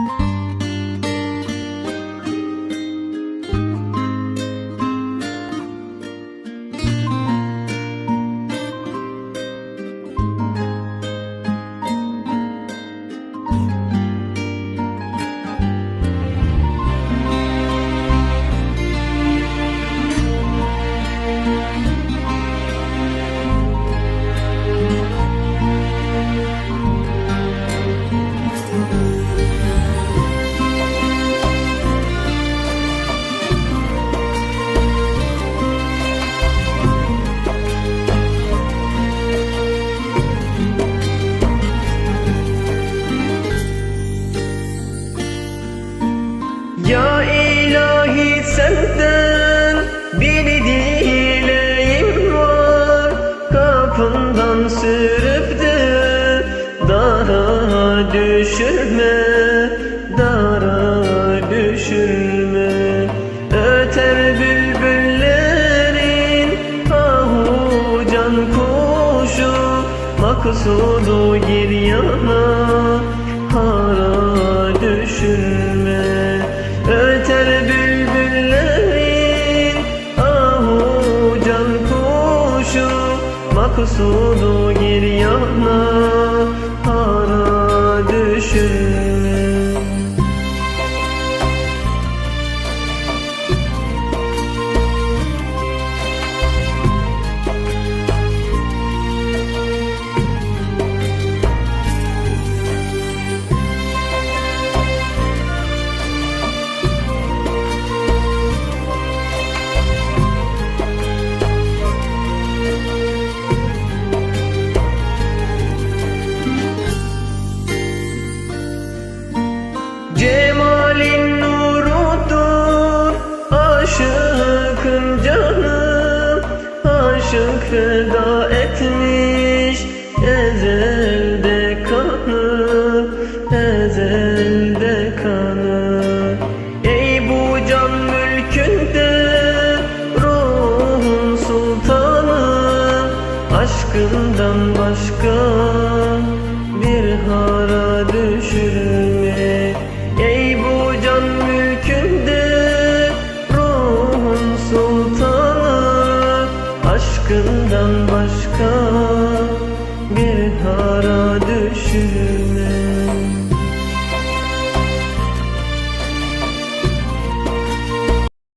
Música Ya ilahi senden bir dileğim var. Kapından sürüp de dara düşürme Dara düşürme. Öter bülbüllerin ahucan kuşu Maksudu gir yana Maksudu gir yana hara Aşık feda etmiş. Ezelde kanı Ezelde kanı Ey bu can mülkünde ruhun sultanı Aşkından başka bir hara Aşkından başka bir hara düşürme